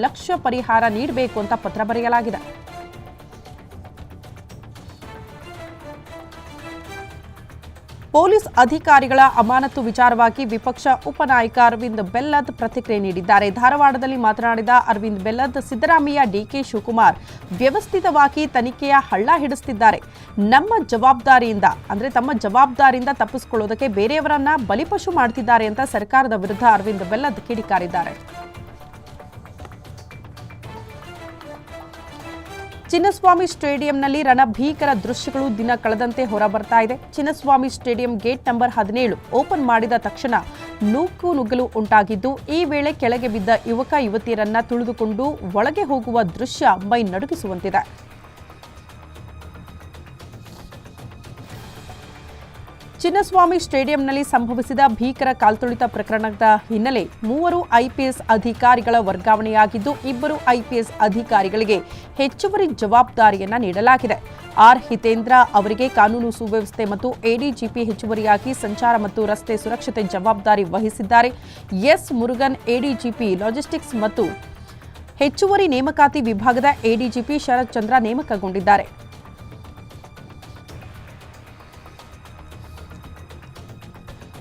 ಲಕ್ಷ ಪರಿಹಾರ ನೀಡಬೇಕು ಅಂತ ಪತ್ರ ಬರೆಯಲಾಗಿದೆ. ಪೊಲೀಸ್ ಅಧಿಕಾರಿಗಳ ಅಮಾನತು ವಿಚಾರವಾಗಿ ವಿಪಕ್ಷ ಉಪನಾಯಕ ಅರವಿಂದ್ ಬೆಲ್ಲದ್ ಪ್ರತಿಕ್ರಿಯೆ ನೀಡಿದ್ದಾರೆ. ಧಾರವಾಡದಲ್ಲಿ ಮಾತನಾಡಿದ ಅರವಿಂದ್ ಬೆಲ್ಲದ್, ಸಿದ್ದರಾಮಯ್ಯ ಡಿಕೆ ಶಿವಕುಮಾರ್ ವ್ಯವಸ್ಥಿತವಾಗಿ ತನಿಖೆಯ ಹಳ್ಳ ಹಿಡಿಸುತ್ತಿದ್ದಾರೆ ನಮ್ಮ ಜವಾಬ್ದಾರಿಯಿಂದ, ಅಂದ್ರೆ ತಮ್ಮ ಜವಾಬ್ದಾರಿಯಿಂದ ತಪ್ಪಿಸಿಕೊಳ್ಳೋದಕ್ಕೆ ಬೇರೆಯವರನ್ನ ಬಲಿಪಶು ಮಾಡ್ತಿದ್ದಾರೆ ಅಂತ ಸರ್ಕಾರದ ವಿರುದ್ಧ ಅರವಿಂದ್ ಬೆಲ್ಲದ್ ಕಿಡಿಕಾರಿದ್ದಾರೆ. ಚಿನ್ನಸ್ವಾಮಿ ಸ್ಟೇಡಿಯಂನಲ್ಲಿ ರಣಭೀಕರ ದೃಶ್ಯಗಳು ದಿನ ಕಳೆದಂತೆ ಹೊರಬರ್ತಾ ಇದೆ. ಚಿನ್ನಸ್ವಾಮಿ ಸ್ಟೇಡಿಯಂ ಗೇಟ್ ನಂಬರ್ ಹದಿನೇಳು ಓಪನ್ ಮಾಡಿದ ತಕ್ಷಣ ನೂಕು ನುಗ್ಗಲು ಉಂಟಾಗಿದ್ದು, ಈ ವೇಳೆ ಕೆಳಗೆ ಬಿದ್ದ ಯುವಕ ಯುವತಿಯರನ್ನ ತುಳಿದುಕೊಂಡು ಒಳಗೆ ಹೋಗುವ ದೃಶ್ಯ ಮೈ ನಡುಗಿಸುವಂತಿದೆ. ಚಿನ್ನಸ್ವಾಮಿ ಸ್ಟೇಡಿಯಂನಲ್ಲಿ ಸಂಭವಿಸಿದ ಭೀಕರ ಕಾಲ್ತುಳಿತ ಪ್ರಕರಣದ ಹಿನ್ನೆಲೆ ಮೂವರು ಐಪಿಎಸ್ ಅಧಿಕಾರಿಗಳ ವರ್ಗಾವಣೆಯಾಗಿದ್ದು, ಇಬ್ಬರು ಐಪಿಎಸ್ ಅಧಿಕಾರಿಗಳಿಗೆ ಹೆಚ್ಚುವರಿ ಜವಾಬ್ದಾರಿಯನ್ನ ನೀಡಲಾಗಿದೆ. ಆರ್. ಹಿತೇಂದ್ರ ಅವರಿಗೆ ಕಾನೂನು ಸುವ್ಯವಸ್ಥೆ ಮತ್ತು ಎಡಿಜಿಪಿ ಹೆಚ್ಚುವರಿಯಾಗಿ ಸಂಚಾರ ಮತ್ತು ರಸ್ತೆ ಸುರಕ್ಷತೆ ಜವಾಬ್ದಾರಿ ವಹಿಸಿದ್ದಾರೆ. ಎಸ್. ಮುರುಗನ್ ಎಡಿಜಿಪಿ ಲಾಜಿಸ್ಟಿಕ್ಸ್ ಮತ್ತು ಹೆಚ್ಚುವರಿ ನೇಮಕಾತಿ ವಿಭಾಗದ ಎಡಿಜಿಪಿ ಶರತ್ ಚಂದ್ರ ನೇಮಕಗೊಂಡಿದ್ದಾರೆ.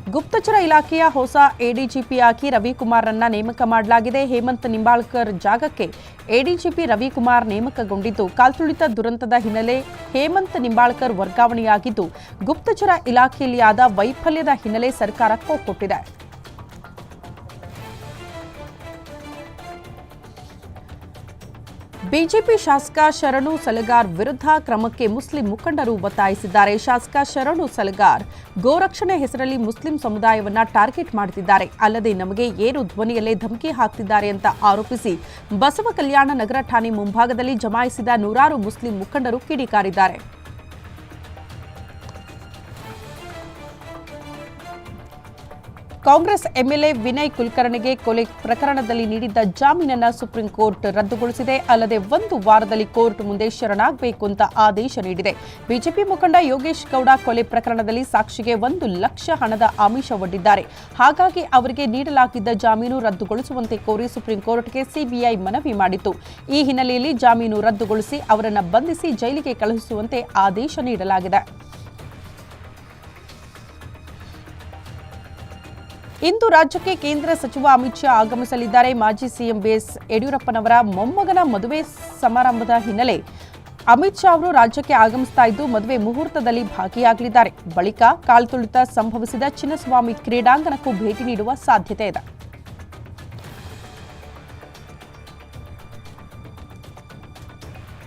ಗುಪ್ತಚರ ಇಲಾಖೆಯ ಹೊಸ ಎಡಿಜಿಪಿಯಾಗಿ ರವಿಕುಮಾರ್ರನ್ನ ನೇಮಕ ಮಾಡಲಾಗಿದೆ. ಹೇಮಂತ್ ನಿಂಬಾಳ್ಕರ್ ಜಾಗಕ್ಕೆ ಎಡಿಜಿಪಿ ರವಿಕುಮಾರ್ ನೇಮಕಗೊಂಡಿದ್ದು, ಕಾಲ್ತುಳಿತ ದುರಂತದ ಹಿನ್ನೆಲೆ ಹೇಮಂತ್ ನಿಂಬಾಳ್ಕರ್ ವರ್ಗಾವಣೆಯಾಗಿದ್ದು, ಗುಪ್ತಚರ ಇಲಾಖೆಯಲ್ಲಿ ಆದ ವೈಫಲ್ಯದ ಹಿನ್ನೆಲೆ ಸರ್ಕಾರ ಕೊಟ್ಟಿದೆ ಬಿಜೆಪಿ ಶಾಸಕ ಶರಣು ಸಲಗಾರ್ ವಿರುದ್ಧ ಕ್ರಮಕ್ಕೆ ಮುಸ್ಲಿಂ ಮುಖಂಡರು ಒತ್ತಾಯಿಸಿದ್ದಾರೆ. ಶಾಸಕ ಶರಣು ಸಲಗಾರ್ ಗೋರಕ್ಷಣೆ ಹೆಸರಲ್ಲಿ ಮುಸ್ಲಿಂ ಸಮುದಾಯವನ್ನ ಟಾರ್ಗೆಟ್ ಮಾಡುತ್ತಿದ್ದಾರೆ ಅಲ್ಲದೆ ನಮಗೆ ಏನು ಧ್ವನಿಯಲ್ಲೇ ಧಮಕಿ ಹಾಕ್ತಿದ್ದಾರೆ ಅಂತ ಆರೋಪಿಸಿ ಬಸವ ಕಲ್ಯಾಣ ನಗರ ಠಾಣೆ ಮುಂಭಾಗದಲ್ಲಿ ಜಮಾಯಿಸಿದ ನೂರಾರು ಮುಸ್ಲಿಂ ಮುಖಂಡರು ಕಿಡಿಕಾರಿದ್ದಾರೆ. ಕಾಂಗ್ರೆಸ್ ಎಂಎಲ್ಎ ವಿನಯ್ ಕುಲಕರ್ಣಿಗೆ ಕೊಲೆ ಪ್ರಕರಣದಲ್ಲಿ ನೀಡಿದ್ದ ಜಾಮೀನನ್ನು ಸುಪ್ರೀಂ ಕೋರ್ಟ್ ರದ್ದುಗೊಳಿಸಿದೆ. ಅಲ್ಲದೆ ಒಂದು ವಾರದಲ್ಲಿ ಕೋರ್ಟ್ ಮುಂದೆ ಶರಣಾಗಬೇಕು ಅಂತ ಆದೇಶ ನೀಡಿದೆ. ಬಿಜೆಪಿ ಮುಖಂಡ ಯೋಗೇಶ್ ಗೌಡ ಕೊಲೆ ಪ್ರಕರಣದಲ್ಲಿ ಸಾಕ್ಷಿಗೆ ಒಂದು ಲಕ್ಷ ಹಣದ ಆಮಿಷ ಒಡ್ಡಿದ್ದಾರೆ. ಹಾಗಾಗಿ ಅವರಿಗೆ ನೀಡಲಾಗಿದ್ದ ಜಾಮೀನು ರದ್ದುಗೊಳಿಸುವಂತೆ ಕೋರಿ ಸುಪ್ರೀಂ ಕೋರ್ಟ್ಗೆ ಸಿಬಿಐ ಮನವಿ ಮಾಡಿತ್ತು. ಈ ಹಿನ್ನೆಲೆಯಲ್ಲಿ ಜಾಮೀನು ರದ್ದುಗೊಳಿಸಿ ಅವರನ್ನು ಬಂಧಿಸಿ ಜೈಲಿಗೆ ಕಳುಹಿಸುವಂತೆ ಆದೇಶ ನೀಡಲಾಗಿದೆ. ಇಂದು ರಾಜ್ಯಕ್ಕೆ ಕೇಂದ್ರ ಸಚಿವ ಅಮಿತ್ ಶಾ ಆಗಮಿಸಲಿದ್ದಾರೆ. ಮಾಜಿ ಸಿಎಂ ಬಿಎಸ್ ಯಡಿಯೂರಪ್ಪನವರ ಮೊಮ್ಮಗನ ಮದುವೆ ಸಮಾರಂಭದ ಹಿನ್ನೆಲೆ ಅಮಿತ್ ಶಾ ಅವರು ರಾಜ್ಯಕ್ಕೆ ಆಗಮಿಸ್ತಾ ಇದ್ದು, ಮದುವೆ ಮುಹೂರ್ತದಲ್ಲಿ ಭಾಗಿಯಾಗಲಿದ್ದಾರೆ. ಬಳಿಕ ಕಾಲ್ತುಳಿತ ಸಂಭವಿಸಿದ ಚಿನ್ನಸ್ವಾಮಿ ಕ್ರೀಡಾಂಗಣಕ್ಕೂ ಭೇಟಿ ನೀಡುವ ಸಾಧ್ಯತೆ ಇದೆ.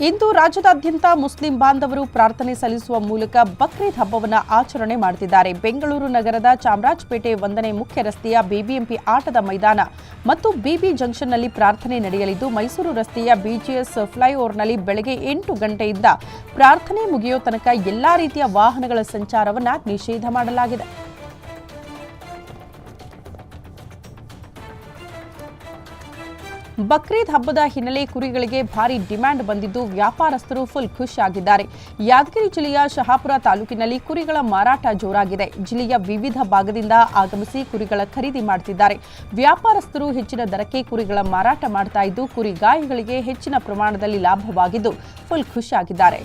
ಇಂದು ರಾಜ್ಯದಾದ್ಯಂತ ಮುಸ್ಲಿಂ ಬಾಂಧವರು ಪ್ರಾರ್ಥನೆ ಸಲ್ಲಿಸುವ ಮೂಲಕ ಬಕ್ರೀದ್ ಹಬ್ಬವನ್ನು ಆಚರಣೆ ಮಾಡುತ್ತಿದ್ದಾರೆ ಬೆಂಗಳೂರು ನಗರದ ಚಾಮರಾಜಪೇಟೆ ಒಂದನೇ ಮುಖ್ಯ ರಸ್ತೆಯ ಬಿಬಿಎಂಪಿ ಆಟದ ಮೈದಾನ ಮತ್ತು ಬಿಬಿ ಜಂಕ್ಷನ್ನಲ್ಲಿ ಪ್ರಾರ್ಥನೆ ನಡೆಯಲಿದ್ದು, ಮೈಸೂರು ರಸ್ತೆಯ ಬಿಜಿಎಸ್ ಫ್ಲೈಓವರ್ನಲ್ಲಿ ಬೆಳಗ್ಗೆ ಎಂಟು ಗಂಟೆಯಿಂದ ಪ್ರಾರ್ಥನೆ ಮುಗಿಯೋ ತನಕ ಎಲ್ಲಾ ರೀತಿಯ ವಾಹನಗಳ ಸಂಚಾರವನ್ನು ನಿಷೇಧ ಮಾಡಲಾಗಿದೆ. ಬಕ್ರೀದ್ ಹಬ್ಬದ ಹಿನ್ನೆಲೆ ಕುರಿಗಳಿಗೆ ಭಾರಿ ಡಿಮ್ಯಾಂಡ್ ಬಂದಿದ್ದು ವ್ಯಾಪಾರಸ್ಥರು ಫುಲ್ ಖುಷಿಯಾಗಿದ್ದಾರೆ. ಯಾದಗಿರಿ ಜಿಲ್ಲೆಯ ಶಹಾಪುರ ತಾಲೂಕಿನಲ್ಲಿ ಕುರಿಗಳ ಮಾರಾಟ ಜೋರಾಗಿದೆ. ಜಿಲ್ಲೆಯ ವಿವಿಧ ಭಾಗದಿಂದ ಆಗಮಿಸಿ ಕುರಿಗಳ ಖರೀದಿ ಮಾಡುತ್ತಿದ್ದಾರೆ ವ್ಯಾಪಾರಸ್ಥರು ಹೆಚ್ಚಿನ ದರಕ್ಕೆ ಕುರಿಗಳ ಮಾರಾಟ ಮಾಡ್ತಾ ಇದ್ದು ಕುರಿಗಾಯಿಗಳಿಗೆ ಹೆಚ್ಚಿನ ಪ್ರಮಾಣದಲ್ಲಿ ಲಾಭವಾಗಿದ್ದು ಫುಲ್ ಖುಷಿಯಾಗಿದ್ದಾರೆ.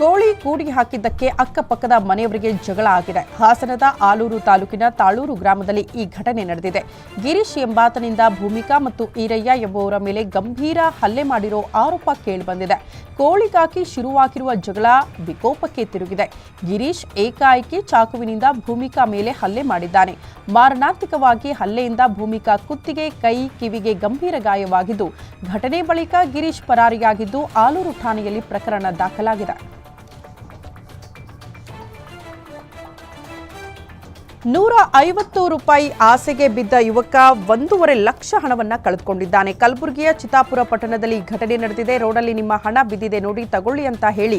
ಕೋಳಿ ಕೂಡಿಗೆ ಹಾಕಿದ್ದಕ್ಕೆ ಅಕ್ಕಪಕ್ಕದ ಮನೆಯವರಿಗೆ ಜಗಳ ಆಗಿದೆ. ಹಾಸನದ ಆಲೂರು ತಾಲೂಕಿನ ತಾಳೂರು ಗ್ರಾಮದಲ್ಲಿ ಈ ಘಟನೆ ನಡೆದಿದೆ. ಗಿರೀಶ್ ಎಂಬಾತನಿಂದ ಭೂಮಿಕಾ ಮತ್ತು ಈರಯ್ಯ ಎಂಬುವರ ಮೇಲೆ ಗಂಭೀರ ಹಲ್ಲೆ ಮಾಡಿರೋ ಆರೋಪ ಕೇಳಿಬಂದಿದೆ. ಕೋಳಿಗಾಕಿ ಶುರುವಾಗಿರುವ ಜಗಳ ವಿಕೋಪಕ್ಕೆ ತಿರುಗಿದೆ. ಗಿರೀಶ್ ಏಕಾಏಕಿ ಚಾಕುವಿನಿಂದ ಭೂಮಿಕಾ ಮೇಲೆ ಹಲ್ಲೆ ಮಾಡಿದ್ದಾನೆ. ಮಾರಣಾಂತಿಕವಾಗಿ ಹಲ್ಲೆಯಿಂದ ಭೂಮಿಕಾ ಕುತ್ತಿಗೆ, ಕೈ, ಕಿವಿಗೆ ಗಂಭೀರ ಗಾಯವಾಗಿದ್ದು, ಘಟನೆ ಬಳಿಕ ಗಿರೀಶ್ ಪರಾರಿಯಾಗಿದ್ದು, ಆಲೂರು ಠಾಣೆಯಲ್ಲಿ ಪ್ರಕರಣ ದಾಖಲಾಗಿದೆ. ನೂರ ಐವತ್ತು ರೂಪಾಯಿ ಆಸೆಗೆ ಬಿದ್ದ ಯುವಕ ಒಂದೂವರೆ ಲಕ್ಷ ಹಣವನ್ನ ಕಳೆದುಕೊಂಡಿದ್ದಾನೆ. ಕಲಬುರಗಿಯ ಚಿತಾಪುರ ಪಟ್ಟಣದಲ್ಲಿ ಘಟನೆ ನಡೆದಿದೆ. ರೋಡಲ್ಲಿ ನಿಮ್ಮ ಹಣ ಬಿದ್ದಿದೆ ನೋಡಿ, ತಗೊಳ್ಳಿ ಅಂತ ಹೇಳಿ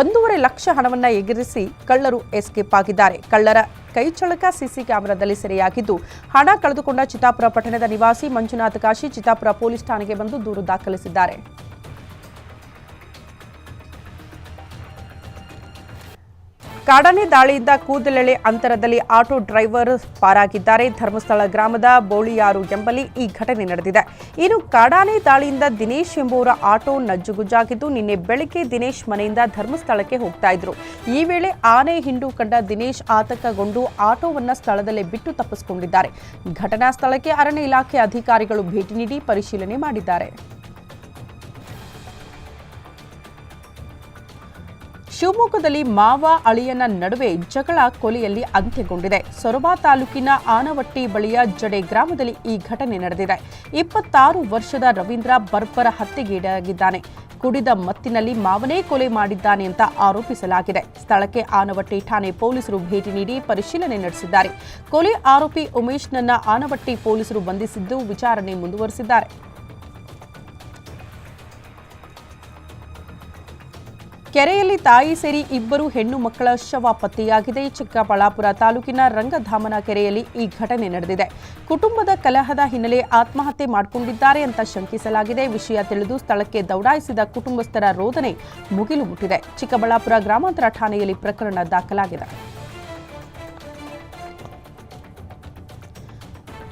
ಒಂದೂವರೆ ಲಕ್ಷ ಹಣವನ್ನ ಎಗರಿಸಿ ಕಳ್ಳರು ಎಸ್ಕೇಪ್ ಆಗಿದ್ದಾರೆ. ಕಳ್ಳರ ಕೈಚಳಕ ಸಿಸಿ ಕ್ಯಾಮೆರಾದಲ್ಲಿ ಸೆರೆಯಾಗಿದ್ದು, ಹಣ ಕಳೆದುಕೊಂಡ ಚಿತಾಪುರ ಪಟ್ಟಣದ ನಿವಾಸಿ ಮಂಜುನಾಥ್ ಕಾಶಿ ಚಿತಾಪುರ ಪೊಲೀಸ್ ಠಾಣೆಗೆ ಬಂದು ದೂರು ದಾಖಲಿಸಿದ್ದಾರೆ. ಕಾಡಾನೆ ದಾಳಿಯಿಂದ ಕೂದಲೆಳೆ ಅಂತರದಲ್ಲಿ ಆಟೋ ಡ್ರೈವರ್ ಪಾರಾಗಿದ್ದಾರೆ. ಧರ್ಮಸ್ಥಳ ಗ್ರಾಮದ ಬೋಳಿಯಾರು ಎಂಬಲ್ಲಿ ಈ ಘಟನೆ ನಡೆದಿದೆ. ಇನ್ನು ಕಾಡಾನೆ ದಾಳಿಯಿಂದ ದಿನೇಶ್ ಎಂಬುವರ ಆಟೋ ನಜ್ಜುಗುಜ್ಜಾಗಿದ್ದು, ನಿನ್ನೆ ಬೆಳಗ್ಗೆ ದಿನೇಶ್ ಮನೆಯಿಂದ ಧರ್ಮಸ್ಥಳಕ್ಕೆ ಹೋಗ್ತಾ ಇದ್ರು. ಈ ವೇಳೆ ಆನೆ ಹಿಂಡು ಕಂಡ ದಿನೇಶ್ ಆತಂಕಗೊಂಡು ಆಟೋವನ್ನ ಸ್ಥಳದಲ್ಲೇ ಬಿಟ್ಟು ತಪ್ಪಿಸಿಕೊಂಡಿದ್ದಾರೆ. ಘಟನಾ ಸ್ಥಳಕ್ಕೆ ಅರಣ್ಯ ಇಲಾಖೆ ಅಧಿಕಾರಿಗಳು ಭೇಟಿ ನೀಡಿ ಪರಿಶೀಲನೆ ಮಾಡಿದ್ದಾರೆ. ಶಿವಮೊಗ್ಗದಲ್ಲಿ ಮಾವ ಅಳಿಯನ ನಡುವೆ ಜಗಳ ಕೊಲೆಯಲ್ಲಿ ಅಂತ್ಯಗೊಂಡಿದೆ. ಸೊರಬ ತಾಲೂಕಿನ ಆನವಟ್ಟಿ ಬಳಿಯ ಜಡೆ ಗ್ರಾಮದಲ್ಲಿ ಈ ಘಟನೆ ನಡೆದಿದೆ. ಇಪ್ಪತ್ತಾರು ವರ್ಷದ ರವೀಂದ್ರ ಬರ್ಬರ ಹತ್ಯೆಗೀಡಾಗಿದ್ದಾನೆ. ಕುಡಿದ ಮತ್ತಿನಲ್ಲಿ ಮಾವನೇ ಕೊಲೆ ಮಾಡಿದ್ದಾನೆ ಅಂತ ಆರೋಪಿಸಲಾಗಿದೆ. ಸ್ಥಳಕ್ಕೆ ಆನವಟ್ಟಿ ಠಾಣೆ ಪೊಲೀಸರು ಭೇಟಿ ನೀಡಿ ಪರಿಶೀಲನೆ ನಡೆಸಿದ್ದಾರೆ. ಕೊಲೆ ಆರೋಪಿ ಉಮೇಶ್ನನ್ನ ಆನವಟ್ಟಿ ಪೊಲೀಸರು ಬಂಧಿಸಿದ್ದು ವಿಚಾರಣೆ ಮುಂದುವರೆಸಿದ್ದಾರೆ. ಕೆರೆಯಲ್ಲಿ ತಾಯಿ ಸೇರಿ ಇಬ್ಬರು ಹೆಣ್ಣು ಮಕ್ಕಳ ಶವ ಪತ್ತೆಯಾಗಿದೆ. ಚಿಕ್ಕಬಳ್ಳಾಪುರ ತಾಲೂಕಿನ ರಂಗಧಾಮನ ಕೆರೆಯಲ್ಲಿ ಈ ಘಟನೆ ನಡೆದಿದೆ. ಕುಟುಂಬದ ಕಲಹದ ಹಿನ್ನೆಲೆ ಆತ್ಮಹತ್ಯೆ ಮಾಡಿಕೊಂಡಿದ್ದಾರೆ ಅಂತ ಶಂಕಿಸಲಾಗಿದೆ. ವಿಷಯ ತಿಳಿದು ಸ್ಥಳಕ್ಕೆ ದೌಡಾಯಿಸಿದ ಕುಟುಂಬಸ್ಥರ ರೋದನೆ ಮುಗಿಲು ಮುಟ್ಟಿದೆ. ಚಿಕ್ಕಬಳ್ಳಾಪುರ ಗ್ರಾಮಾಂತರ ಠಾಣೆಯಲ್ಲಿ ಪ್ರಕರಣ ದಾಖಲಾಗಿದೆ.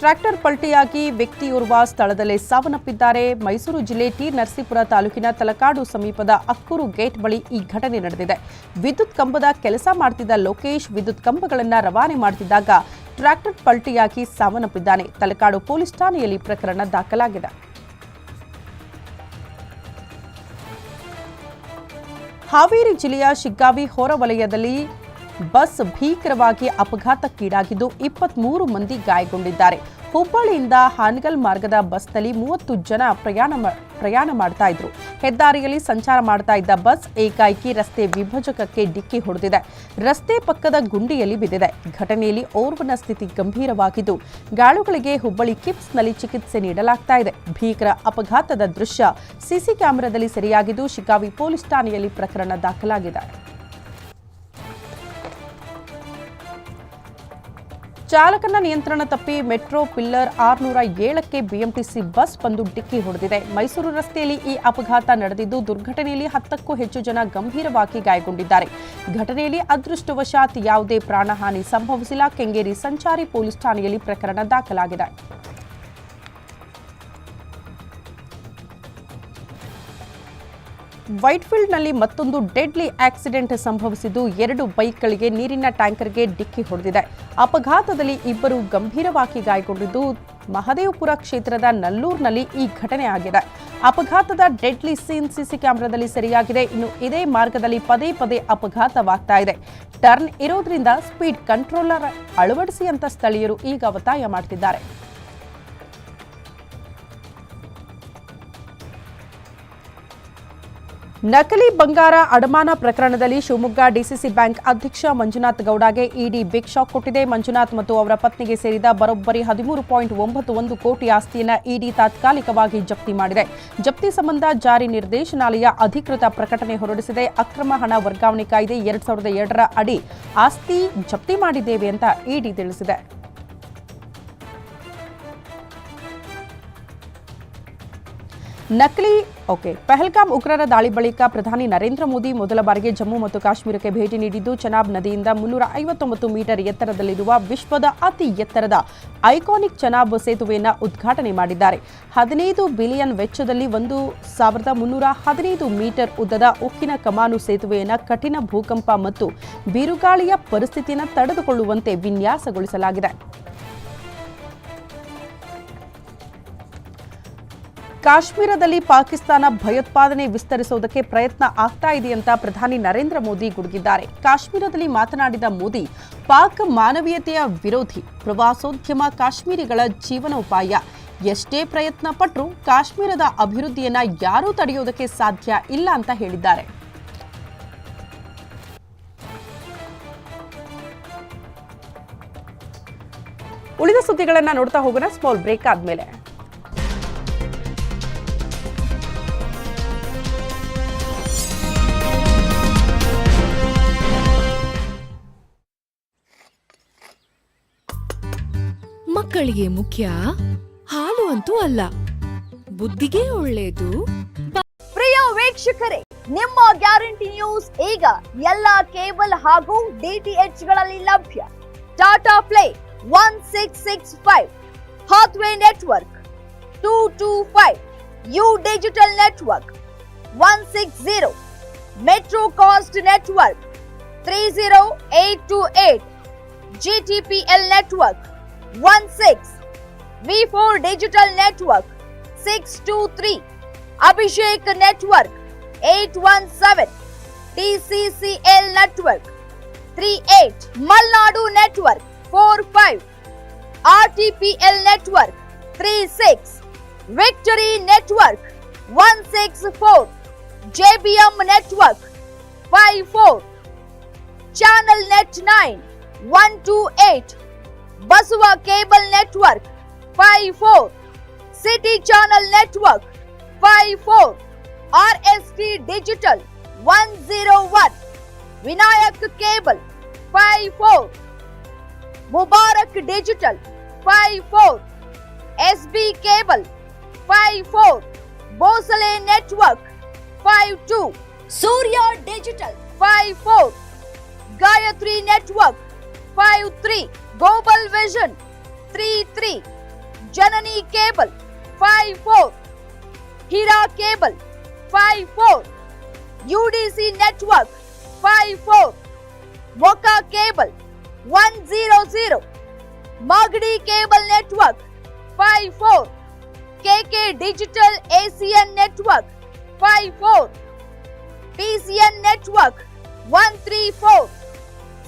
ಟ್ರ್ಯಾಕ್ಟರ್ ಪಲ್ಟಿಯಾಗಿ ವ್ಯಕ್ತಿಯೋರ್ವ ಸ್ಥಳದಲ್ಲೇ ಸಾವನ್ನಪ್ಪಿದ್ದಾರೆ. ಮೈಸೂರು ಜಿಲ್ಲೆ ಟಿ ನರಸೀಪುರ ತಾಲೂಕಿನ ತಲಕಾಡು ಸಮೀಪದ ಅಕ್ಕೂರು ಗೇಟ್ ಬಳಿ ಈ ಘಟನೆ ನಡೆದಿದೆ. ವಿದ್ಯುತ್ ಕಂಬದ ಕೆಲಸ ಮಾಡ್ತಿದ್ದ ಲೋಕೇಶ್ ವಿದ್ಯುತ್ ಕಂಬಗಳನ್ನು ರವಾನೆ ಮಾಡ್ತಿದ್ದಾಗ ಟ್ರ್ಯಾಕ್ಟರ್ ಪಲ್ಟಿಯಾಗಿ ಸಾವನ್ನಪ್ಪಿದ್ದಾನೆ. ತಲಕಾಡು ಪೊಲೀಸ್ ಠಾಣೆಯಲ್ಲಿ ಪ್ರಕರಣ ದಾಖಲಾಗಿದೆ. ಹಾವೇರಿ ಜಿಲ್ಲೆಯ ಶಿಗ್ಗಾವಿ ಹೊರವಲಯದಲ್ಲಿ ಬಸ್ ಭೀಕರವಾಗಿ ಅಪಘಾತಕ್ಕೀಡಾಗಿದ್ದು ಇಪ್ಪತ್ಮೂರು ಮಂದಿ ಗಾಯಗೊಂಡಿದ್ದಾರೆ. ಹುಬ್ಬಳ್ಳಿಯಿಂದ ಹಾನಗಲ್ ಮಾರ್ಗದ ಬಸ್ನಲ್ಲಿ ಮೂವತ್ತು ಜನ ಪ್ರಯಾಣ ಪ್ರಯಾಣ ಮಾಡ್ತಾ ಇದ್ರು. ಹೆದ್ದಾರಿಯಲ್ಲಿ ಸಂಚಾರ ಮಾಡ್ತಾ ಇದ್ದ ಬಸ್ ಏಕಾಏಕಿ ರಸ್ತೆ ವಿಭಜಕಕ್ಕೆ ಡಿಕ್ಕಿ ಹೊಡೆದಿದೆ. ರಸ್ತೆ ಪಕ್ಕದ ಗುಂಡಿಯಲ್ಲಿ ಬಿದ್ದಿದೆ. ಘಟನೆಯಲ್ಲಿ ಓರ್ವನ ಸ್ಥಿತಿ ಗಂಭೀರವಾಗಿದ್ದು, ಗಾಳುಗಳಿಗೆ ಹುಬ್ಬಳ್ಳಿ ಕಿಪ್ಸ್ನಲ್ಲಿ ಚಿಕಿತ್ಸೆ ನೀಡಲಾಗ್ತಾ ಇದೆ. ಭೀಕರ ಅಪಘಾತದ ದೃಶ್ಯ ಸಿಸಿ ಕ್ಯಾಮೆರಾದಲ್ಲಿ ಸೆರೆಯಾಗಿದ್ದು, ಶಿಕಾವಿ ಪೊಲೀಸ್ ಠಾಣೆಯಲ್ಲಿ ಪ್ರಕರಣ ದಾಖಲಾಗಿದೆ. ಚಾಲಕನ ನಿಯಂತ್ರಣ ತಪ್ಪಿ ಮೆಟ್ರೋ ಪಿಲ್ಲರ್ ಆರ್ನೂರ ಏಳಕ್ಕೆ ಬಿಎಂಟಿಸಿ ಬಸ್ ಬಂದು ಡಿಕ್ಕಿ ಹೊಡೆದಿದೆ. ಮೈಸೂರು ರಸ್ತೆಯಲ್ಲಿ ಈ ಅಪಘಾತ ನಡೆದಿದ್ದು ದುರ್ಘಟನೆಯಲ್ಲಿ ಹತ್ತಕ್ಕೂ ಹೆಚ್ಚು ಜನ ಗಂಭೀರವಾಗಿ ಗಾಯಗೊಂಡಿದ್ದಾರೆ. ಘಟನೆಯಲ್ಲಿ ಅದೃಷ್ಟವಶಾತ್ ಯಾವುದೇ ಪ್ರಾಣಹಾನಿ ಸಂಭವಿಸಿಲ್ಲ. ಕೆಂಗೇರಿ ಸಂಚಾರಿ ಪೊಲೀಸ್ ಠಾಣೆಯಲ್ಲಿ ಪ್ರಕರಣ ದಾಖಲಾಗಿದೆ. ವೈಟ್ಫೀಲ್ಡ್ನಲ್ಲಿ ಮತ್ತೊಂದು ಡೆಡ್ಲಿ ಆಕ್ಸಿಡೆಂಟ್ ಸಂಭವಿಸಿದ್ದು ಎರಡು ಬೈಕ್ಗಳಿಗೆ ನೀರಿನ ಟ್ಯಾಂಕರ್ಗೆ ಡಿಕ್ಕಿ ಹೊಡೆದಿದೆ. ಅಪಘಾತದಲ್ಲಿ ಇಬ್ಬರು ಗಂಭೀರವಾಗಿ ಗಾಯಗೊಂಡಿದ್ದು ಮಹದೇವಪುರ ಕ್ಷೇತ್ರದ ನಲ್ಲೂರಿನಲ್ಲಿ ಈ ಘಟನೆ ಆಗಿದೆ. ಅಪಘಾತದ ಡೆಡ್ಲಿ ಸೀನ್ ಸಿಸಿ ಕ್ಯಾಮೆರಾದಲ್ಲಿ ಸರಿಯಾಗಿದೆ. ಇನ್ನು ಇದೇ ಮಾರ್ಗದಲ್ಲಿ ಪದೇ ಪದೇ ಅಪಘಾತವಾಗ್ತಾ ಇದೆ. ಟರ್ನ್ ಇರೋದ್ರಿಂದ ಸ್ಪೀಡ್ ಕಂಟ್ರೋಲರ್ ಅಳವಡಿಸಿ ಅಂತ ಸ್ಥಳೀಯರು ಈಗ ಒತ್ತಾಯ ಮಾಡ್ತಿದ್ದಾರೆ. ನಕಲಿ ಬಂಗಾರ ಅಡಮಾನ ಪ್ರಕರಣದಲ್ಲಿ ಶಿವಮೊಗ್ಗ ಡಿಸಿಸಿ ಬ್ಯಾಂಕ್ ಅಧ್ಯಕ್ಷ ಮಂಜುನಾಥ್ ಗೌಡಗೆ ಇಡಿ ಬಿಗ್ ಶಾಕ್ ಕೊಟ್ಟಿದೆ. ಮಂಜುನಾಥ್ ಮತ್ತು ಅವರ ಪತ್ನಿಗೆ ಸೇರಿದ ಬರೋಬ್ಬರಿ ಹದಿಮೂರು ಪಾಯಿಂಟ್ ಒಂಬತ್ತು ಒಂದು ಕೋಟಿ ಆಸ್ತಿಯನ್ನು ಇಡಿ ತಾತ್ಕಾಲಿಕವಾಗಿ ಜಪ್ತಿ ಮಾಡಿದೆ. ಜಪ್ತಿ ಸಂಬಂಧ ಜಾರಿ ನಿರ್ದೇಶನಾಲಯ ಅಧಿಕೃತ ಪ್ರಕಟಣೆ ಹೊರಡಿಸಿದೆ. ಅಕ್ರಮ ಹಣ ವರ್ಗಾವಣೆ ಕಾಯ್ದೆ ಎರಡ್ ಸಾವಿರದ ಎರಡರ ಅಡಿ ಆಸ್ತಿ ಜಪ್ತಿ ಮಾಡಿದ್ದೇವೆ ಅಂತ ಇಡಿ ತಿಳಿಸಿದೆ. ನಕಲಿ ಓಕೆ ಪೆಹಲ್ಗಾಮ್ ಉಗ್ರರ ದಾಳಿ ಬಳಿಕ ಪ್ರಧಾನಿ ನರೇಂದ್ರ ಮೋದಿ ಮೊದಲ ಬಾರಿಗೆ ಜಮ್ಮು ಮತ್ತು ಕಾಶ್ಮೀರಕ್ಕೆ ಭೇಟಿ ನೀಡಿದ್ದು ಚನಾಬ್ ನದಿಯಿಂದ ಮುನ್ನೂರ ಐವತ್ತೊಂಬತ್ತು ಮೀಟರ್ ಎತ್ತರದಲ್ಲಿರುವ ವಿಶ್ವದ ಅತಿ ಎತ್ತರದ ಐಕಾನಿಕ್ ಚನಾಬ್ ಸೇತುವೆಯನ್ನು ಉದ್ಘಾಟನೆ ಮಾಡಿದ್ದಾರೆ. ಹದಿನೈದು ಬಿಲಿಯನ್ ವೆಚ್ಚದಲ್ಲಿ ಒಂದು ಸಾವಿರದ ಮುನ್ನೂರ ಹದಿನೈದು ಮೀಟರ್ ಉದ್ದದ ಉಕ್ಕಿನ ಕಮಾನು ಸೇತುವೆಯನ್ನು ಕಠಿಣ ಭೂಕಂಪ ಮತ್ತು ಬಿರುಗಾಳಿಯ ಪರಿಸ್ಥಿತಿಯನ್ನು ತಡೆದುಕೊಳ್ಳುವಂತೆ ವಿನ್ಯಾಸಗೊಳಿಸಲಾಗಿದೆ. ಕಾಶ್ಮೀರದಲ್ಲಿ ಪಾಕಿಸ್ತಾನ ಭಯೋತ್ಪಾದನೆ ವಿಸ್ತರಿಸುವುದಕ್ಕೆ ಪ್ರಯತ್ನ ಆಗ್ತಾ ಇದೆ ಅಂತ ಪ್ರಧಾನಿ ನರೇಂದ್ರ ಮೋದಿ ಗುಡುಗಿದ್ದಾರೆ. ಕಾಶ್ಮೀರದಲ್ಲಿ ಮಾತನಾಡಿದ ಮೋದಿ, ಪಾಕ್ ಮಾನವೀಯತೆಯ ವಿರೋಧಿ, ಪ್ರವಾಸೋದ್ಯಮ ಕಾಶ್ಮೀರಿಗಳ ಜೀವನೋಪಾಯ ಎಷ್ಟೇ ಪ್ರಯತ್ನ ಪಟ್ಟರೂ ಕಾಶ್ಮೀರದ ಅಭಿವೃದ್ಧಿಯನ್ನ ಯಾರೂ ತಡೆಯೋದಕ್ಕೆ ಸಾಧ್ಯ ಇಲ್ಲ ಅಂತ ಹೇಳಿದ್ದಾರೆ. ಉಳಿದ ಸುದ್ದಿಗಳನ್ನ ನೋಡ್ತಾ ಹೋಗೋಣ. ಸ್ಮಾಲ್ ಬ್ರೇಕ್ ಆದ್ಮೇಲೆ. ಮಕ್ಕಳಿಗೆ ಮುಖ್ಯ, ಹಾಲು ಅಂತೂ ಅಲ್ಲ. ಬುದ್ಧಿಗೆ ಒಳ್ಳೆಯದು ಪ್ರಿಯ ವೀಕ್ಷಕರೇ, ನಿಮ್ಮ ಗ್ಯಾರಂಟಿ ನ್ಯೂಸ್ ಈಗ ಎಲ್ಲ ಕೇಬಲ್ ಹಾಗೂ ಡಿಟಿಎಚ್ಗಳಲ್ಲಿ ಲಭ್ಯ. Tata play one six six five, Hathway network two two five, U digital network one six zero, metro cast network three zero eight two eight GTPL network 16 V4 digital network 623 Abhishek network 817 TCCL network 38 Malnadu network 45 RTPL network 36 Victory network 164 JBM network 54 Channel Net 9 128 Basava cable network five four city channel network five four R S T digital one zero one Vinayak cable five four Mubarak digital five four S B cable five four Bhosale network five two Surya digital five four Gayatri network five three Global Vision three three Janani Cable five four Hira Cable five four UDC Network five four Mocha Cable one zero zero Magri Cable Network five four KK Digital ACN Network five four TCN Network one three four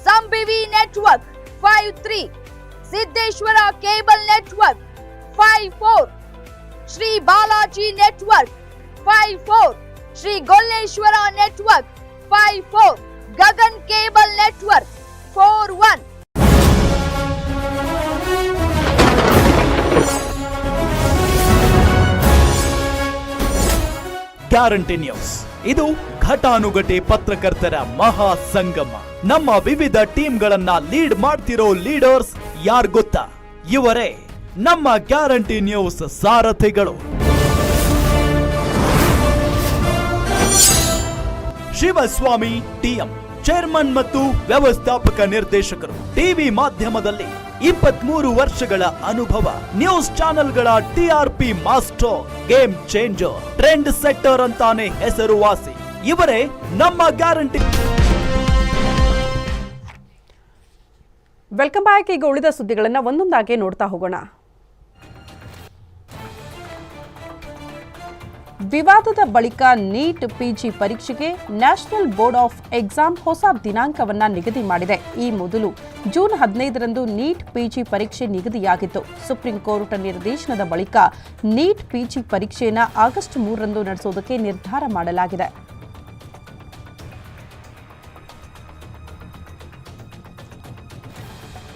ಸಂಬಿವಿ network five three Siddeshwara cable network five four Shri Balaji network five four Shri Golleshwara network five four Gagan cable network four one guarantee news ಇದು ಘಟಾನುಘಟೆ ಪತ್ರಕರ್ತರ ಮಹಾಸಂಗಮ. ನಮ್ಮ ವಿವಿಧ ಟೀಮ್ಗಳನ್ನ lead ಮಾಡ್ತಿರೋ leaders ಯಾರ್ ಗೊತ್ತಾ? ಇವರೇ ನಮ್ಮ ಗ್ಯಾರಂಟಿ ನ್ಯೂಸ್ ಸಾರಥಿಗಳು. ಶಿವಸ್ವಾಮಿ ಟಿಎಂ, ಚೇರ್ಮನ್ ಮತ್ತು ವ್ಯವಸ್ಥಾಪಕ ನಿರ್ದೇಶಕರು. ಟಿವಿ ಮಾಧ್ಯಮದಲ್ಲಿ ಇಪ್ಪತ್ಮೂರು ವರ್ಷಗಳ ಅನುಭವ. News ಚಾನೆಲ್ಗಳ TRP master game changer trend setter ಅಂತಾನೆ ಹೆಸರುವಾಸಿ. ಇವರೇ ನಮ್ಮ ಗ್ಯಾರಂಟಿ. Welcome back. ಈಗ ಉಳಿದ ಸುದ್ದಿಗಳನ್ನು ಒಂದೊಂದಾಗಿ ನೋಡ್ತಾ ಹೋಗೋಣ. ವಿವಾದದ ಬಳಿಕ ನೀಟ್ ಪಿಜಿ ಪರೀಕ್ಷೆಗೆ ನ್ಯಾಷನಲ್ ಬೋರ್ಡ್ ಆಫ್ ಎಕ್ಸಾಮ್ ಹೊಸ ದಿನಾಂಕವನ್ನ ನಿಗದಿ ಮಾಡಿದೆ. ಈ ಮೊದಲು ಜೂನ್ ಹದಿನೈದರಂದು ನೀಟ್ ಪಿಜಿ ಪರೀಕ್ಷೆ ನಿಗದಿಯಾಗಿತ್ತು. ಸುಪ್ರೀಂ ಕೋರ್ಟ್ ನಿರ್ದೇಶನದ ಬಳಿಕ ನೀಟ್ ಪಿಜಿ ಪರೀಕ್ಷೆಯನ್ನು ಆಗಸ್ಟ್ ಮೂರರಂದು ನಡೆಸೋದಕ್ಕೆ ನಿರ್ಧಾರ ಮಾಡಲಾಗಿದೆ.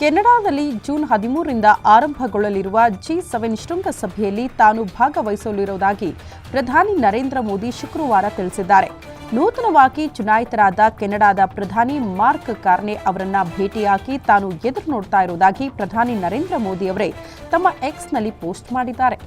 ಕೆನಡಾದಲ್ಲಿ ಜೂನ್ ಹದಿಮೂರರಿಂದ ಆರಂಭಗೊಳ್ಳಲಿರುವ ಜಿ ಸೆವೆನ್ ಶೃಂಗಸಭೆಯಲ್ಲಿ ತಾನು ಭಾಗವಹಿಸಲಿರುವುದಾಗಿ ಪ್ರಧಾನಿ ನರೇಂದ್ರ ಮೋದಿ ಶುಕ್ರವಾರ ತಿಳಿಸಿದ್ದಾರೆ. ನೂತನವಾಗಿ ಚುನಾಯಿತರಾದ ಕೆನಡಾದ ಪ್ರಧಾನಿ ಮಾರ್ಕ್ ಕಾರ್ನೆ ಅವರನ್ನ ಭೇಟಿಯಾಗಿ ತಾನು ಎದುರು ನೋಡ್ತಾ ಇರುವುದಾಗಿ ಪ್ರಧಾನಿ ನರೇಂದ್ರ ಮೋದಿ ಅವರೇ ತಮ್ಮ ಎಕ್ಸ್ನಲ್ಲಿ ಪೋಸ್ಟ್ ಮಾಡಿದ್ದಾರೆ.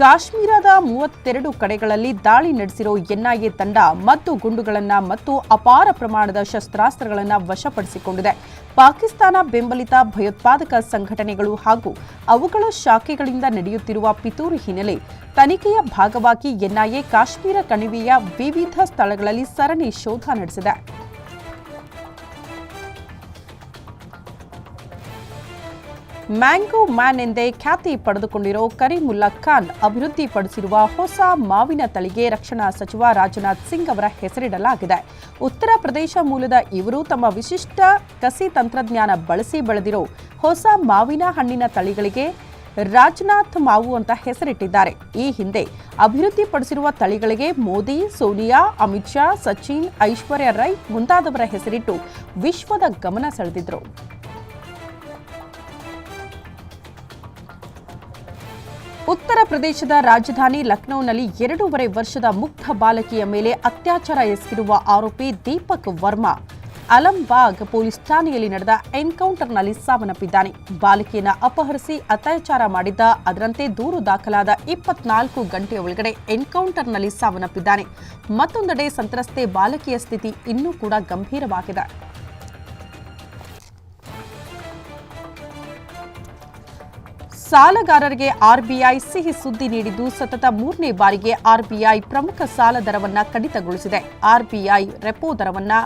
ಕಾಶ್ಮೀರದ ಮೂವತ್ತೆರಡು ಕಡೆಗಳಲ್ಲಿ ದಾಳಿ ನಡೆಸಿರೋ ಎನ್ಐಎ ತಂಡ ಮದ್ದು ಗುಂಡುಗಳನ್ನು ಮತ್ತು ಅಪಾರ ಪ್ರಮಾಣದ ಶಸ್ತ್ರಾಸ್ತ್ರಗಳನ್ನು ವಶಪಡಿಸಿಕೊಂಡಿದೆ. ಪಾಕಿಸ್ತಾನ ಬೆಂಬಲಿತ ಭಯೋತ್ಪಾದಕ ಸಂಘಟನೆಗಳು ಹಾಗೂ ಅವುಗಳ ಶಾಖೆಗಳಿಂದ ನಡೆಯುತ್ತಿರುವ ಪಿತೂರಿ ಹಿನ್ನೆಲೆ ತನಿಖೆಯ ಭಾಗವಾಗಿ ಎನ್ಐಎ ಕಾಶ್ಮೀರ ಕಣಿವೆಯ ವಿವಿಧ ಸ್ಥಳಗಳಲ್ಲಿ ಸರಣಿ ಶೋಧ ನಡೆಸಿದೆ. ಮ್ಯಾಂಗೋ ಮ್ಯಾನ್ ಎಂದೇ ಖ್ಯಾತಿ ಪಡೆದುಕೊಂಡಿರೋ ಕರೀಮುಲ್ಲಾ ಖಾನ್ ಅಭಿವೃದ್ಧಿಪಡಿಸಿರುವ ಹೊಸ ಮಾವಿನ ತಳಿಗೆ ರಕ್ಷಣಾ ಸಚಿವ ರಾಜನಾಥ್ ಸಿಂಗ್ ಅವರ ಹೆಸರಿಡಲಾಗಿದೆ. ಉತ್ತರ ಪ್ರದೇಶ ಮೂಲದ ಇವರು ತಮ್ಮ ವಿಶಿಷ್ಟ ಕಸಿ ತಂತ್ರಜ್ಞಾನ ಬಳಸಿ ಬೆಳೆದಿರೋ ಹೊಸ ಮಾವಿನ ಹಣ್ಣಿನ ತಳಿಗಳಿಗೆ ರಾಜನಾಥ್ ಮಾವು ಅಂತ ಹೆಸರಿಟ್ಟಿದ್ದಾರೆ. ಈ ಹಿಂದೆ ಅಭಿವೃದ್ಧಿಪಡಿಸಿರುವ ತಳಿಗಳಿಗೆ ಮೋದಿ, ಸೋನಿಯಾ, ಅಮಿತ್ ಶಾ, ಸಚಿನ್, ಐಶ್ವರ್ಯ ರೈ ಮುಂತಾದವರ ಹೆಸರಿಟ್ಟು ವಿಶ್ವದ ಗಮನ ಸೆಳೆದಿದ್ರು. ಉತ್ತರ ಪ್ರದೇಶದ ರಾಜಧಾನಿ ಲಖನೌನಲ್ಲಿ ಎರಡೂವರೆ ವರ್ಷದ ಮುಗ್ಧ ಬಾಲಕಿಯ ಮೇಲೆ ಅತ್ಯಾಚಾರ ಎಸಗಿರುವ ಆರೋಪಿ ದೀಪಕ್ ವರ್ಮಾ. ಅಲಂಬಾಗ್ ಪೊಲೀಸ್ ಠಾಣೆಯಲ್ಲಿ ನಡೆದ ಎನ್ಕೌಂಟರ್ನಲ್ಲಿ ಸಾವನ್ನಪ್ಪಿದ್ದಾನೆ. ಬಾಲಕಿಯನ್ನು ಅಪಹರಿಸಿ ಅತ್ಯಾಚಾರ ಮಾಡಿದ್ದ, ಅದರಂತೆ ದೂರು ದಾಖಲಾದ ಇಪ್ಪತ್ನಾಲ್ಕು ಗಂಟೆಯ ಒಳಗಡೆ ಎನ್ಕೌಂಟರ್ನಲ್ಲಿ ಸಾವನ್ನಪ್ಪಿದ್ದಾನೆ. ಮತ್ತೊಂದೆಡೆ ಸಂತ್ರಸ್ತೆ ಬಾಲಕಿಯ ಸ್ಥಿತಿ ಇನ್ನೂ ಕೂಡ ಗಂಭೀರವಾಗಿದೆ. ಸಾಲಗಾರರಿಗೆ ಆರ್ಬಿಐ ಸಿಹಿ ಸುದ್ದಿ ನೀಡಿದ್ದು ಸತತ ಮೂರನೇ ಬಾರಿಗೆ ಆರ್ಬಿಐ ಪ್ರಮುಖ ಸಾಲ ದರವನ್ನು ಕಡಿತಗೊಳಿಸಿದೆ. ಆರ್ಬಿಐ ರೆಪೋ ದರವನ್ನು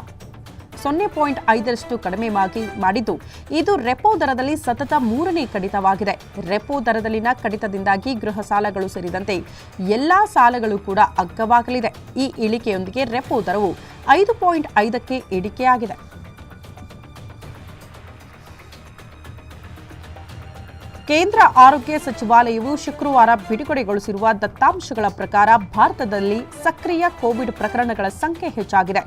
ಸೊನ್ನೆ ಪಾಯಿಂಟ್ ಐದರಷ್ಟು ಕಡಿಮೆ ಮಾಡಿ ಮಾಡಿದ್ದು. ಇದು ರೆಪೋ ದರದಲ್ಲಿ ಸತತ ಮೂರನೇ ಕಡಿತವಾಗಿದೆ. ರೆಪೋ ದರದಲ್ಲಿನ ಕಡಿತದಿಂದಾಗಿ ಗೃಹ ಸಾಲಗಳು ಸೇರಿದಂತೆ ಎಲ್ಲಾ ಸಾಲಗಳು ಕೂಡ ಅಗ್ಗವಾಗಲಿದೆ. ಈ ಇಳಿಕೆಯೊಂದಿಗೆ ರೆಪೋ ದರವು ಐದು ಪಾಯಿಂಟ್ ಐದಕ್ಕೆ ಇಳಿಕೆಯಾಗಿದೆ. ಕೇಂದ್ರ ಆರೋಗ್ಯ ಸಚಿವಾಲಯವು ಶುಕ್ರವಾರ ಬಿಡುಗಡೆಗೊಳಿಸಿರುವ ದತ್ತಾಂಶಗಳ ಪ್ರಕಾರ ಭಾರತದಲ್ಲಿ ಸಕ್ರಿಯ ಕೋವಿಡ್ ಪ್ರಕರಣಗಳ ಸಂಖ್ಯೆ ಹೆಚ್ಚಾಗಿದೆ.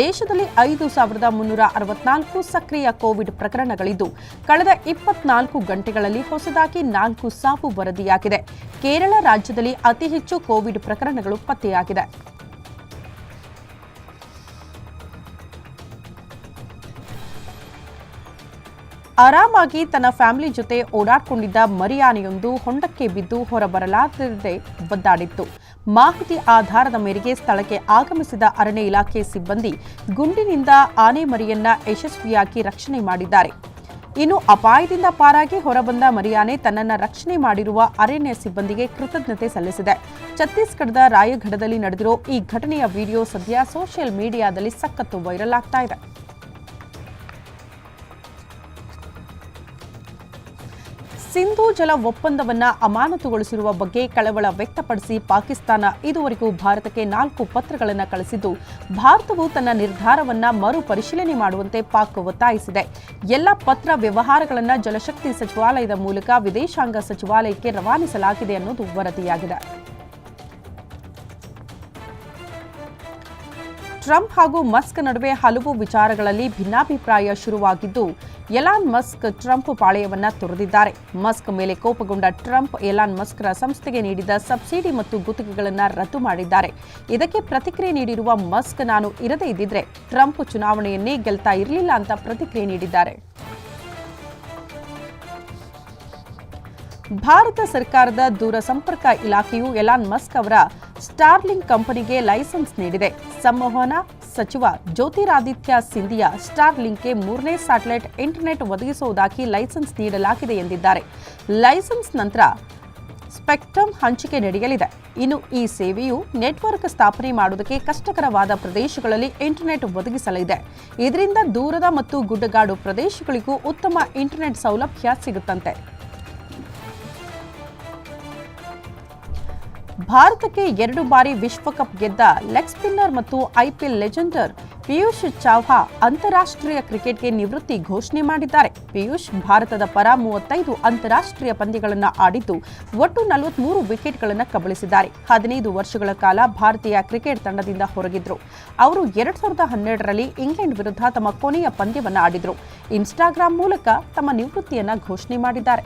ದೇಶದಲ್ಲಿ ಐದು ಸಾವಿರದ ಮುನ್ನೂರ ಅರವತ್ನಾಲ್ಕು ಸಕ್ರಿಯ ಕೋವಿಡ್ ಪ್ರಕರಣಗಳಿದ್ದು, ಕಳೆದ ಇಪ್ಪತ್ನಾಲ್ಕು ಗಂಟೆಗಳಲ್ಲಿ ಹೊಸದಾಗಿ ನಾಲ್ಕು ಸಾವು ವರದಿಯಾಗಿದೆ. ಕೇರಳ ರಾಜ್ಯದಲ್ಲಿ ಅತಿ ಹೆಚ್ಚು ಕೋವಿಡ್ ಪ್ರಕರಣಗಳು ಪತ್ತೆಯಾಗಿದೆ. ಆರಾಮಾಗಿ ತನ್ನ ಫ್ಯಾಮಿಲಿ ಜೊತೆ ಓಡಾಡಿಕೊಂಡಿದ್ದ ಮರಿಯಾನೆಯೊಂದು ಹೊಂಡಕ್ಕೆ ಬಿದ್ದು ಹೊರಬರಲಾಗದೆ ಒದ್ದಾಡಿತ್ತು. ಮಾಹಿತಿ ಆಧಾರದ ಮೇರೆಗೆ ಸ್ಥಳಕ್ಕೆ ಆಗಮಿಸಿದ ಅರಣ್ಯ ಇಲಾಖೆ ಸಿಬ್ಬಂದಿ ಗುಂಡಿನಿಂದ ಆನೆ ಮರಿಯನ್ನ ಯಶಸ್ವಿಯಾಗಿ ರಕ್ಷಣೆ ಮಾಡಿದ್ದಾರೆ. ಇನ್ನು ಅಪಾಯದಿಂದ ಪಾರಾಗಿ ಹೊರಬಂದ ಮರಿಯಾನೆ ತನ್ನನ್ನು ರಕ್ಷಣೆ ಮಾಡಿರುವ ಅರಣ್ಯ ಸಿಬ್ಬಂದಿಗೆ ಕೃತಜ್ಞತೆ ಸಲ್ಲಿಸಿದೆ. ಛತ್ತೀಸ್ಗಢದ ರಾಯಘಡದಲ್ಲಿ ನಡೆದಿರೋ ಈ ಘಟನೆಯ ವಿಡಿಯೋ ಸದ್ಯ ಸೋಷಿಯಲ್ ಮೀಡಿಯಾದಲ್ಲಿ ಸಖತ್ತು ವೈರಲ್ ಆಗ್ತಾ ಇದೆ. ಸಿಂಧೂ ಜಲ ಒಪ್ಪಂದವನ್ನ ಅಮಾನತುಗೊಳಿಸಿರುವ ಬಗ್ಗೆ ಕಳವಳ ವ್ಯಕ್ತಪಡಿಸಿ ಪಾಕಿಸ್ತಾನ ಇದುವರೆಗೂ ಭಾರತಕ್ಕೆ ನಾಲ್ಕು ಪತ್ರಗಳನ್ನು ಕಳಿಸಿದ್ದು, ಭಾರತವು ತನ್ನ ನಿರ್ಧಾರವನ್ನ ಮರುಪರಿಶೀಲನೆ ಮಾಡುವಂತೆ ಪಾಕ್ ಒತ್ತಾಯಿಸಿದೆ. ಎಲ್ಲ ಪತ್ರ ವ್ಯವಹಾರಗಳನ್ನು ಜಲಶಕ್ತಿ ಸಚಿವಾಲಯದ ಮೂಲಕ ವಿದೇಶಾಂಗ ಸಚಿವಾಲಯಕ್ಕೆ ರವಾನಿಸಲಾಗಿದೆ ಅನ್ನೋದು ವರದಿಯಾಗಿದೆ. ಟ್ರಂಪ್ ಹಾಗೂ ಮಸ್ಕ್ ನಡುವೆ ಹಲವು ವಿಚಾರಗಳಲ್ಲಿ ಭಿನ್ನಾಭಿಪ್ರಾಯ ಶುರುವಾಗಿದ್ದು, ಎಲಾನ್ ಮಸ್ಕ್ ಟ್ರಂಪ್ ಪಾಳೆಯವನ್ನ ತೊರೆದಿದ್ದಾರೆ. ಮಸ್ಕ್ ಮೇಲೆ ಕೋಪಗೊಂಡ ಟ್ರಂಪ್ ಎಲಾನ್ ಮಸ್ಕ್ರ ಸಂಸ್ಥೆಗೆ ನೀಡಿದ ಸಬ್ಸಿಡಿ ಮತ್ತು ಗುತ್ತಿಗೆಗಳನ್ನು ರದ್ದು ಮಾಡಿದ್ದಾರೆ. ಇದಕ್ಕೆ ಪ್ರತಿಕ್ರಿಯೆ ನೀಡಿರುವ ಮಸ್ಕ್, ನಾನು ಇರದೇ ಇದ್ದಿದ್ರೆ ಟ್ರಂಪ್ ಚುನಾವಣೆಯನ್ನೇ ಗೆಲ್ತಾ ಇರಲಿಲ್ಲ ಅಂತ ಪ್ರತಿಕ್ರಿಯೆ ನೀಡಿದ್ದಾರೆ. ಭಾರತ ಸರ್ಕಾರದ ದೂರಸಂಪರ್ಕ ಇಲಾಖೆಯು ಎಲಾನ್ ಮಸ್ಕ್ ಅವರ ಸ್ಟಾರ್ಲಿಂಕ್ ಕಂಪನಿಗೆ ಲೈಸೆನ್ಸ್ ನೀಡಿದೆ. ಸಂವಹನ ಸಚಿವ ಜ್ಯೋತಿರಾದಿತ್ಯ ಸಿಂಧಿಯಾ ಸ್ಟಾರ್ಲಿಂಕ್ಗೆ ಮೂರನೇ ಸ್ಯಾಟಲೈಟ್ ಇಂಟರ್ನೆಟ್ ಒದಗಿಸುವುದಾಗಿ ಲೈಸೆನ್ಸ್ ನೀಡಲಾಗಿದೆ ಎಂದಿದ್ದಾರೆ. ಲೈಸೆನ್ಸ್ ನಂತರ ಸ್ಪೆಕ್ಟ್ರಮ್ ಹಂಚಿಕೆ ನಡೆಯಲಿದೆ. ಇನ್ನು ಈ ಸೇವೆಯು ನೆಟ್ವರ್ಕ್ ಸ್ಥಾಪನೆ ಮಾಡುವುದಕ್ಕೆ ಕಷ್ಟಕರವಾದ ಪ್ರದೇಶಗಳಲ್ಲಿ ಇಂಟರ್ನೆಟ್ ಒದಗಿಸಲಿದೆ. ಇದರಿಂದ ದೂರದ ಮತ್ತು ಗುಡ್ಡಗಾಡು ಪ್ರದೇಶಗಳಿಗೂ ಉತ್ತಮ ಇಂಟರ್ನೆಟ್ ಸೌಲಭ್ಯ ಸಿಗುತ್ತಂತೆ. ಭಾರತಕ್ಕೆ ಎರಡು ಬಾರಿ ವಿಶ್ವಕಪ್ ಗೆದ್ದ ಲೆಗ್ ಸ್ಪಿನ್ನರ್ ಮತ್ತು ಐಪಿಎಲ್ ಲೆಜೆಂಡರ್ ಪಿಯೂಷ್ ಚಾವ್ಹಾ ಅಂತಾರಾಷ್ಟ್ರೀಯ ಕ್ರಿಕೆಟ್ಗೆ ನಿವೃತ್ತಿ ಘೋಷಣೆ ಮಾಡಿದ್ದಾರೆ. ಪಿಯೂಷ್ ಭಾರತದ ಪರ ಮೂವತ್ತೈದು ಅಂತಾರಾಷ್ಟ್ರೀಯ ಪಂದ್ಯಗಳನ್ನು ಆಡಿದ್ದು ಒಟ್ಟು ನಲವತ್ಮೂರು ವಿಕೆಟ್ಗಳನ್ನು ಕಬಳಿಸಿದ್ದಾರೆ. ಹದಿನೈದು ವರ್ಷಗಳ ಕಾಲ ಭಾರತೀಯ ಕ್ರಿಕೆಟ್ ತಂಡದಿಂದ ಹೊರಗಿದ್ರು. ಅವರು ಎರಡ್ ಸಾವಿರದ ಹನ್ನೆರಡರಲ್ಲಿ ಇಂಗ್ಲೆಂಡ್ ವಿರುದ್ಧ ತಮ್ಮ ಕೊನೆಯ ಪಂದ್ಯವನ್ನು ಆಡಿದ್ರು. ಇನ್ಸ್ಟಾಗ್ರಾಂ ಮೂಲಕ ತಮ್ಮ ನಿವೃತ್ತಿಯನ್ನು ಘೋಷಣೆ ಮಾಡಿದ್ದಾರೆ.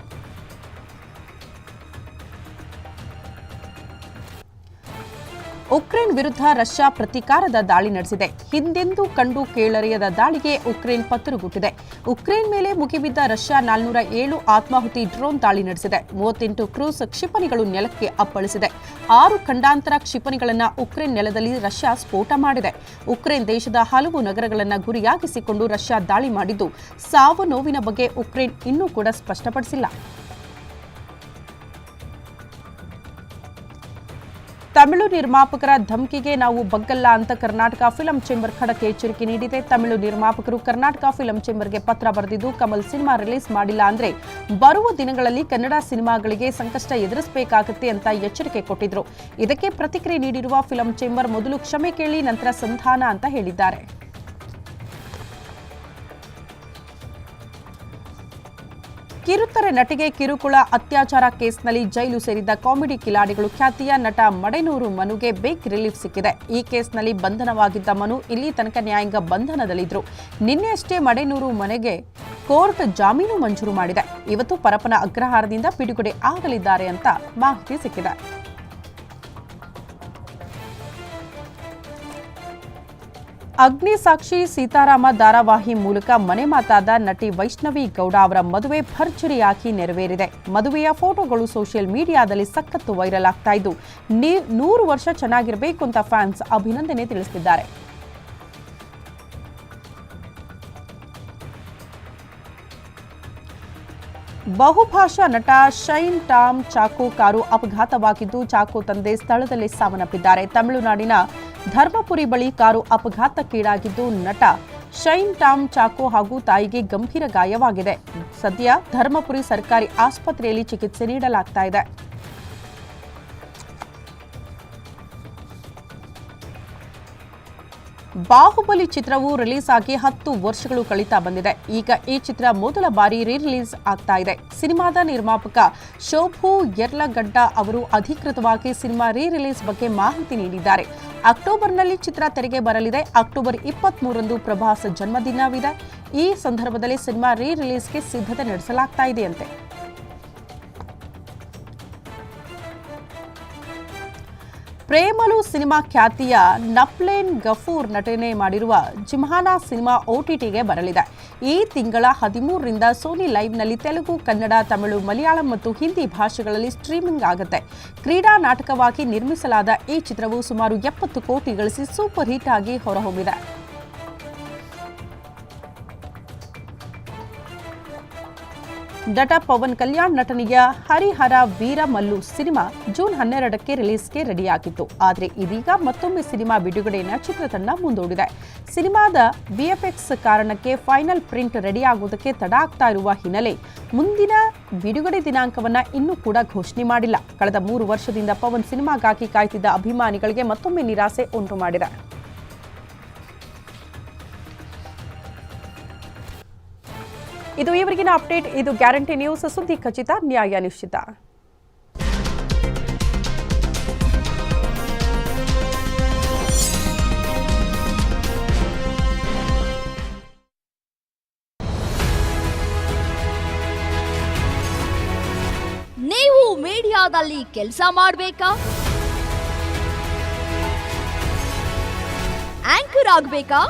ಉಕ್ರೇನ್ ವಿರುದ್ಧ ರಷ್ಯಾ ಪ್ರತೀಕಾರದ ದಾಳಿ ನಡೆಸಿದೆ. ಹಿಂದೆಂದೂ ಕಂಡು ಕೇಳರಿಯದ ದಾಳಿಗೆ ಉಕ್ರೇನ್ ಪತ್ತರುಗುಟ್ಟಿದೆ. ಉಕ್ರೇನ್ ಮೇಲೆ ಮುಗಿಬಿದ್ದ ರಷ್ಯಾ ನಾಲ್ನೂರ ಏಳು ಆತ್ಮಾಹುತಿ ಡ್ರೋನ್ ದಾಳಿ ನಡೆಸಿದೆ. ಮೂವತ್ತೆಂಟು ಕ್ರೂಸ್ ಕ್ಷಿಪಣಿಗಳು ನೆಲಕ್ಕೆ ಅಪ್ಪಳಿಸಿದೆ. ಆರು ಖಂಡಾಂತರ ಕ್ಷಿಪಣಿಗಳನ್ನು ಉಕ್ರೇನ್ ನೆಲದಲ್ಲಿ ರಷ್ಯಾ ಸ್ಫೋಟ ಮಾಡಿದೆ. ಉಕ್ರೇನ್ ದೇಶದ ಹಲವು ನಗರಗಳನ್ನು ಗುರಿಯಾಗಿಸಿಕೊಂಡು ರಷ್ಯಾ ದಾಳಿ ಮಾಡಿದ್ದು ಸಾವು ನೋವಿನ ಬಗ್ಗೆ ಉಕ್ರೇನ್ ಇನ್ನೂ ಕೂಡ ಸ್ಪಷ್ಟಪಡಿಸಿಲ್ಲ. ತಮಿಳು ನಿರ್ಮಾಪಕರ ಧಮ್ಕಿಗೆ ನಾವು ಬಗ್ಗಲ್ಲ ಅಂತ ಕರ್ನಾಟಕ ಫಿಲಂ ಚೇಂಬರ್ ಖಡಕ್ಕೆ ಎಚ್ಚರಿಕೆ ನೀಡಿದೆ. ತಮಿಳು ನಿರ್ಮಾಪಕರು ಕರ್ನಾಟಕ ಫಿಲಂ ಚೇಂಬರ್ಗೆ ಪತ್ರ ಬರೆದಿದ್ದು, ಕಮಲ್ ಸಿನಿಮಾ ರಿಲೀಸ್ ಮಾಡಿಲ್ಲ ಅಂದ್ರೆ ಬರುವ ದಿನಗಳಲ್ಲಿ ಕನ್ನಡ ಸಿನಿಮಾಗಳಿಗೆ ಸಂಕಷ್ಟ ಎದುರಿಸಬೇಕಾಗುತ್ತೆ ಅಂತ ಎಚ್ಚರಿಕೆ ಕೊಟ್ಟಿದ್ರು. ಇದಕ್ಕೆ ಪ್ರತಿಕ್ರಿಯೆ ನೀಡಿರುವ ಫಿಲಂ ಚೇಂಬರ್ ಮೊದಲು ಕ್ಷಮೆ ಕೇಳಿ, ನಂತರ ಸಂಧಾನ ಅಂತ ಹೇಳಿದ್ದಾರೆ. ಕಿರುತೆರೆ ನಟಿಗೆ ಕಿರುಕುಳ ಅತ್ಯಾಚಾರ ಕೇಸ್ನಲ್ಲಿ ಜೈಲು ಸೇರಿದ್ದ ಕಾಮಿಡಿ ಕಿಲಾಡಿಗಳು ಖ್ಯಾತಿಯ ನಟ ಮಡೆನೂರು ಮನುಗೆ ಬೇಕ್ ರಿಲೀಫ್ ಸಿಕ್ಕಿದೆ. ಈ ಕೇಸ್ನಲ್ಲಿ ಬಂಧನವಾಗಿದ್ದ ಮನು ಇಲ್ಲಿ ತನಕ ನ್ಯಾಯಾಂಗ ಬಂಧನದಲ್ಲಿದ್ದರು ನಿನ್ನೆಯಷ್ಟೇ ಮಡೆನೂರು ಮನೆಗೆ ಕೋರ್ಟ್ ಜಾಮೀನು ಮಂಜೂರು ಮಾಡಿದೆ. ಇವತ್ತು ಪರಪನ ಅಗ್ರಹಾರದಿಂದ ಬಿಡುಗಡೆ ಆಗಲಿದ್ದಾರೆ ಅಂತ ಮಾಹಿತಿ ಸಿಕ್ಕಿದೆ. ಅಗ್ನಿಸಾಕ್ಷಿ ಸೀತಾರಾಮ ಧಾರಾವಾಹಿ ಮೂಲಕ ಮನೆ ಮಾತಾದ ನಟಿ ವೈಷ್ಣವಿ ಗೌಡ ಅವರ ಮದುವೆ ಭರ್ಜರಿಯಾಗಿ ನೆರವೇರಿದೆ. ಮದುವೆಯ ಫೋಟೋಗಳು ಸೋಷಿಯಲ್ ಮೀಡಿಯಾದಲ್ಲಿ ಸಖತ್ತು ವೈರಲ್ ಆಗ್ತಾ ಇದ್ದು ನೂರು ವರ್ಷ ಚೆನ್ನಾಗಿರಬೇಕು ಅಂತ ಫ್ಯಾನ್ಸ್ ಅಭಿನಂದನೆ ತಿಳಿಸಿದ್ದಾರೆ. ಬಹುಭಾಷಾ ನಟ ಶೈನ್ ಟಾಮ್ ಚಾಕೋ ಕಾರು ಅಪಘಾತವಾಗಿದ್ದು, ಚಾಕೋ ತಂದೆ ಸ್ಥಳದಲ್ಲಿ ಸಾವನ್ನಪ್ಪಿದ್ದಾರೆ. ತಮಿಳುನಾಡಿನ ಧರ್ಮಪುರಿ ಬಳಿ ಕಾರು ಅಪಘಾತಕ್ಕೀಡಾಗಿದ್ದು ನಟ ಶೈನ್ ಟಾಮ್ ಚಾಕೋ ಹಾಗೂ ತಾಯಿಗೆ ಗಂಭೀರ ಗಾಯವಾಗಿದೆ. ಸದ್ಯ ಧರ್ಮಪುರಿ ಸರ್ಕಾರಿ ಆಸ್ಪತ್ರೆಯಲ್ಲಿ ಚಿಕಿತ್ಸೆ ನೀಡಲಾಗ್ತಾ ಇದೆ. ಬಾಹುಬಲಿ ಚಿತ್ರವು ರಿಲೀಸ್ ಆಗಿ ಹತ್ತು ವರ್ಷಗಳು ಕಳೀತಾ ಬಂದಿದೆ. ಈಗ ಈ ಚಿತ್ರ ಮೊದಲ ಬಾರಿ ರೀ ರಿಲೀಸ್ ಆಗ್ತಾ ಇದೆ. ಸಿನಿಮಾದ ನಿರ್ಮಾಪಕ ಶೋಭು ಯರ್ಲಗಡ್ಡ ಅವರು ಅಧಿಕೃತವಾಗಿ ಸಿನಿಮಾ ರೀ ರಿಲೀಸ್ ಬಗ್ಗೆ ಮಾಹಿತಿ ನೀಡಿದ್ದಾರೆ. ಅಕ್ಟೋಬರ್ನಲ್ಲಿ ಚಿತ್ರ ತೆರೆಗೆ ಬರಲಿದೆ. ಅಕ್ಟೋಬರ್ ಇಪ್ಪತ್ಮೂರರಂದು ಪ್ರಭಾಸ್ ಜನ್ಮದಿನವಿದೆ. ಈ ಸಂದರ್ಭದಲ್ಲಿ ಸಿನಿಮಾ ರೀ ರಿಲೀಸ್ಗೆ ಸಿದ್ಧತೆ ನಡೆಸಲಾಗ್ತಾ ಇದೆಯಂತೆ. ಪ್ರೇಮಲು ಸಿನಿಮಾ ಖ್ಯಾತಿಯ ನಪ್ಲೇನ್ ಗಫೂರ್ ನಟನೆ ಮಾಡಿರುವ ಜಿಮ್ಹಾನಾ ಸಿನಿಮಾ ಓಟಿಟಿಗೆ ಬರಲಿದೆ. ಈ ತಿಂಗಳ ಹದಿಮೂರರಿಂದ ಸೋನಿ ಲೈವ್ನಲ್ಲಿ ತೆಲುಗು, ಕನ್ನಡ, ತಮಿಳು, ಮಲಯಾಳಂ ಮತ್ತು ಹಿಂದಿ ಭಾಷೆಗಳಲ್ಲಿ ಸ್ಟ್ರೀಮಿಂಗ್ ಆಗುತ್ತೆ. ಕ್ರೀಡಾ ನಾಟಕವಾಗಿ ನಿರ್ಮಿಸಲಾದ ಈ ಚಿತ್ರವು ಸುಮಾರು ಎಪ್ಪತ್ತು ಕೋಟಿ ಗಳಿಸಿ ಸೂಪರ್ ಹಿಟ್ ಆಗಿ ಹೊರಹೊಮ್ಮಿದೆ. ನಟ ಪವನ್ ಕಲ್ಯಾಣ್ ನಟನೆಯ ಹರಿಹರ ವೀರಮಲ್ಲು ಸಿನಿಮಾ ಜೂನ್ ಹನ್ನೆರಡಕ್ಕೆ ರಿಲೀಸ್ಗೆ ರೆಡಿಯಾಗಿತ್ತು. ಆದರೆ ಇದೀಗ ಮತ್ತೊಮ್ಮೆ ಸಿನಿಮಾ ಬಿಡುಗಡೆಯನ್ನು ಚಿತ್ರತಂಡ ಮುಂದೂಡಿದೆ. ಸಿನಿಮಾದ ವಿಎಫ್ಎಕ್ಸ್ ಕಾರಣಕ್ಕೆ ಫೈನಲ್ ಪ್ರಿಂಟ್ ರೆಡಿಯಾಗುವುದಕ್ಕೆ ತಡ ಆಗ್ತಾ ಇರುವ ಹಿನ್ನೆಲೆ ಮುಂದಿನ ಬಿಡುಗಡೆ ದಿನಾಂಕವನ್ನ ಇನ್ನೂ ಕೂಡ ಘೋಷಣೆ ಮಾಡಿಲ್ಲ. ಕಳೆದ ಮೂರು ವರ್ಷದಿಂದ ಪವನ್ ಸಿನಿಮಾಗಾಗಿ ಕಾಯ್ತಿದ್ದ ಅಭಿಮಾನಿಗಳಿಗೆ ಮತ್ತೊಮ್ಮೆ ನಿರಾಸೆ ಉಂಟು ಮಾಡಿದೆ. ಇದು ಇವರಿಗಿನ ಅಪ್ಡೇಟ್. ಇದು ಗ್ಯಾರಂಟಿ ನ್ಯೂಸ್. ಸುದ್ದಿ ಖಚಿತ, ನ್ಯಾಯ ನಿಶ್ಚಿತ. ನೀವು ಮೀಡಿಯಾದಲ್ಲಿ ಕೆಲಸ ಮಾಡಬೇಕಾ? ಆಂಕರ್ ಆಗ್ಬೇಕಾ?